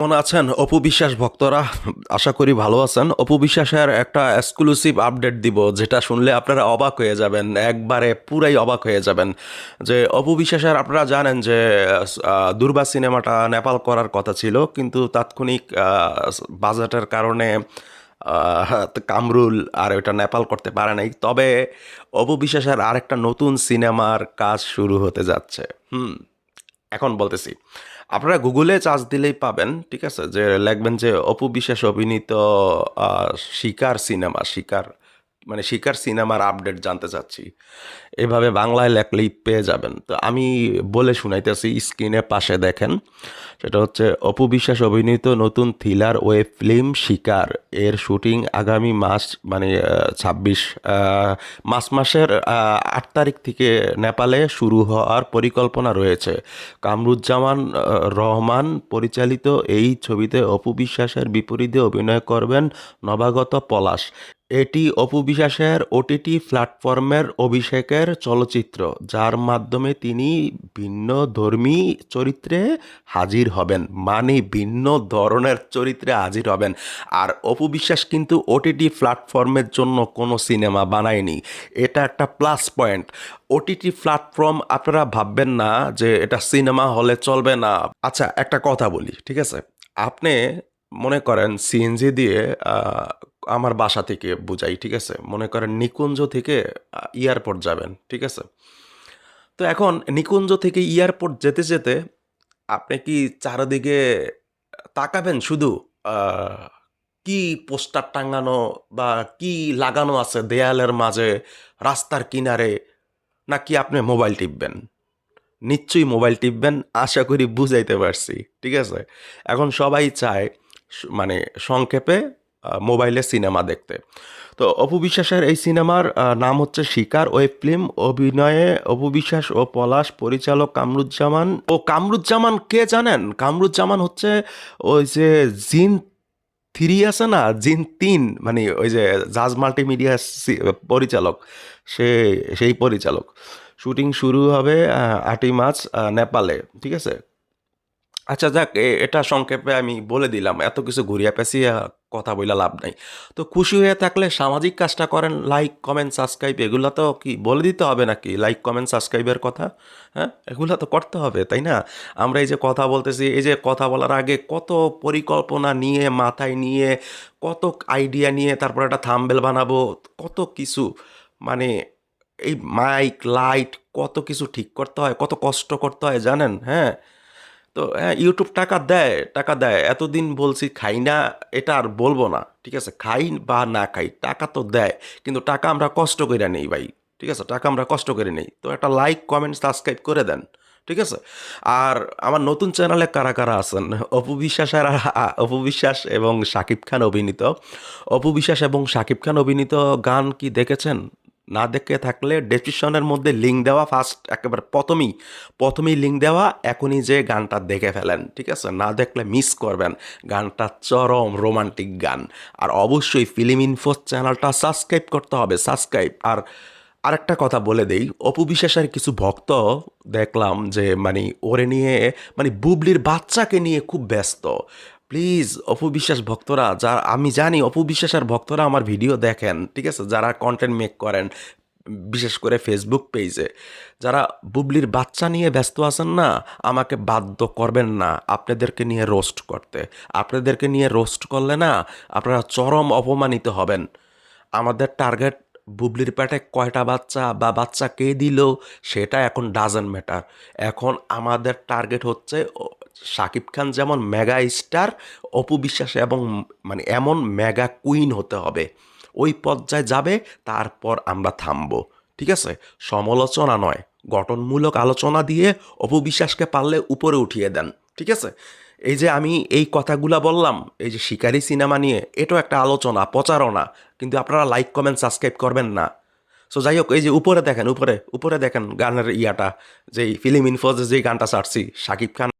কেমন আছেন? অপু বিশ্বাস ভক্তরা, আশা করি ভালো আছেন। অপু বিশ্বাসের একটা এক্সক্লুসিভ আপডেট দিব, যেটা শুনলে আপনারা অবাক হয়ে যাবেন, একবারে পুরাই অবাক হয়ে যাবেন। যে অপু বিশ্বাসের আপনারা জানেন যে দুর্বা সিনেমাটা নেপাল করার কথা ছিল, কিন্তু তাৎক্ষণিক বাজেটের কারণে কামরুল আর ওটা নেপাল করতে পারে নাই। তবে অপু বিশ্বাসের আরেকটা নতুন সিনেমার কাজ শুরু হতে যাচ্ছে। হুম। এখন বলতেছি, আপনারা গুগলে চার্জ দিলেই পাবেন, ঠিক আছে? যে লিখবেন যে, অপু বিশ্বাস অভিনীত শিকার সিনেমা শিকার মানে শিকার সিনেমার আপডেট জানতে চাচ্ছি। এভাবে বাংলায় লেখলেই পেয়ে যাবেন। তো আমি বলে শুনাইতেছি স্ক্রিনের পাশে দেখেন, সেটা হচ্ছে, অপু বিশ্বাস অভিনীত নতুন থ্রিলার ওয়েব ফিল্ম শিকার। এর শুটিং আগামী মাস মানে ছাব্বিশ মাস মাসের আট তারিখ থেকে নেপালে শুরু হওয়ার পরিকল্পনা রয়েছে। কামরুজ্জামান রহমান পরিচালিত এই ছবিতে অপু বিশ্বাসের বিপরীতে অভিনয় করবেন নবাগত পলাশ। এটি অপু বিশ্বাসের ওটিটি প্ল্যাটফর্মের অভিষেকের চলচ্চিত্র, যার মাধ্যমে তিনি ভিন্ন ধর্মী চরিত্রে হাজির হবেন মানে ভিন্ন ধরনের চরিত্রে হাজির হবেন। আর অপু বিশ্বাস কিন্তু ওটিটি প্ল্যাটফর্মের জন্য কোনো সিনেমা বানায়নি। এটা একটা প্লাস পয়েন্ট। ওটিটি প্ল্যাটফর্ম আপনারা ভাববেন না যে এটা সিনেমা হলে চলবে না। আচ্ছা একটা কথা বলি, ঠিক আছে? আপনি মনে করেন সিএনজি দিয়ে আমার বাসা থেকে বুঝাই, ঠিক আছে? মনে করেন নিকুঞ্জ থেকে এয়ারপোর্ট যাবেন, ঠিক আছে? তো এখন নিকুঞ্জ থেকে এয়ারপোর্ট যেতে যেতে আপনি কি চারদিকে তাকাবেন শুধু? কি পোস্টার টাঙানো বা কি লাগানো আছে দেয়ালের মাঝে, রাস্তার কিনারে, নাকি আপনি মোবাইল টিপবেন? নিশ্চয়ই মোবাইল টিপবেন, আশা করি বুঝাইতে পারছি, ঠিক আছে? এখন সবাই চায় মানে সংক্ষেপে মোবাইলে সিনেমা দেখতে। তো অপু বিশ্বাসের এই সিনেমার নাম হচ্ছে শিকার ওয়েব ফিল্ম। অভিনয়ে অপু বিশ্বাস ও পলাশ, পরিচালক কামরুজ্জামান। ও কামরুজ্জামান কে জানেন? কামরুজ্জামান হচ্ছে ওই যে জিন থ্রি আছে না? জিন তিন মানে ওই যে জাজ মাল্টিমিডিয়া পরিচালক। সে, সেই পরিচালক। শুটিং শুরু হবে আটই মার্চ নেপালে, ঠিক আছে? আচ্ছা যাক এটা সংক্ষেপে আমি বলে দিলাম। এত কিছু ঘুরিয়া পেঁচিয়ে কথা বইলা লাভ নাই। তো খুশি হয়ে থাকলে সামাজিক কাজটা করেন লাইক কমেন্ট সাবস্ক্রাইব এগুলো তো কি বলে দিতে হবে নাকি? লাইক কমেন্ট সাবস্ক্রাইবের কথা? হ্যাঁ? এগুলো তো করতে হবে, তাই না? আমরা এই যে কথা বলতেছি, এই যে কথা বলার আগে কত পরিকল্পনা নিয়ে, মাথায় নিয়ে, কত আইডিয়া নিয়ে তারপর একটা থাম্বেল বানাবো, কত কিছু মানে এই মাইক লাইট কত কিছু ঠিক করতে হয়, কত কষ্ট করতে হয়, জানেন? হ্যাঁ? তো হ্যাঁ ইউটিউব টাকা দেয় টাকা দেয়। এতদিন বলছি, খাই না, এটা আর বলব না। ঠিক আছে? খাই বা না খাই, টাকা তো দেয়। কিন্তু টাকা আমরা কষ্ট করে নেই ভাই। ঠিক আছে? টাকা আমরা কষ্ট করে নেই। তো একটা লাইক কমেন্ট সাবস্ক্রাইব করে দেন। ঠিক আছে? আর আমার নতুন চ্যানেলে কারা কারা আছেন? অপু বিশ্বাস আর অপু বিশ্বাস এবং শাকিব খান অভিনীত। অপু বিশ্বাস এবং শাকিব খান অভিনীত গান কি দেখেছেন? না দেখে থাকলে ডেসক্রিপশনের মধ্যে লিঙ্ক দেওয়া ফার্স্ট একেবারে প্রথমেই প্রথমেই লিঙ্ক দেওয়া, এখনই যে গানটা দেখে ফেলেন, ঠিক আছে? না দেখলে মিস করবেন। গানটা চরম রোমান্টিক গান। আর অবশ্যই ফিল্ম ইনফো চ্যানেলটা সাবস্ক্রাইব করতে হবে সাবস্ক্রাইব আর আরেকটা কথা বলে দেই। অপু বিশ্বাসের কিছু ভক্ত দেখলাম যে মানে ওরে নিয়ে মানে বুবলির বাচ্চাকে নিয়ে খুব ব্যস্ত। প্লিজ, অপু বিশ্বাস ভক্তরা যা আমি জানি অপু বিশ্বাসের ভক্তরা আমার ভিডিও দেখেন, ঠিক আছে? যারা কন্টেন্ট মেক করেন, বিশেষ করে ফেসবুক পেজে যারা বুবলির বাচ্চা নিয়ে ব্যস্ত আছেন না, আমাকে বাধ্য করবেন না আপনাদেরকে নিয়ে রোস্ট করতে। আপনাদেরকে নিয়ে রোস্ট করলে না, আপনারা চরম অপমানিত হবেন। আমাদের টার্গেট বুবলির পেটে কয়টা বাচ্চা বা বাচ্চা কে দিল, সেটা এখন ডাজেন্ট ম্যাটার এখন আমাদের টার্গেট হচ্ছে শাকিব খান যেমন মেগা স্টার অপু বিশ্বাস এবং মানে এমন মেগা কুইন হতে হবে। ওই পর্যায়ে যাবে, তারপর আমরা থামবো। ঠিক আছে? সমালোচনা নয়, গঠনমূলক আলোচনা দিয়ে অপু বিশ্বাসকে পারলে উপরে উঠিয়ে দেন। ঠিক আছে? এই যে আমি এই কথাগুলা বললাম, এই যে শিকারী সিনেমা নিয়ে, এটাও একটা আলোচনা, প্রচারণা, কিন্তু আপনারা লাইক, কমেন্ট, সাবস্ক্রাইব করবেন না। সো যাই হোক, এই যে উপরে দেখেন, উপরে উপরে দেখেন গানের ইয়াটা, যেই ফিল্ম ইনফোজে যেই গানটা ছাড়ছি শাকিব খান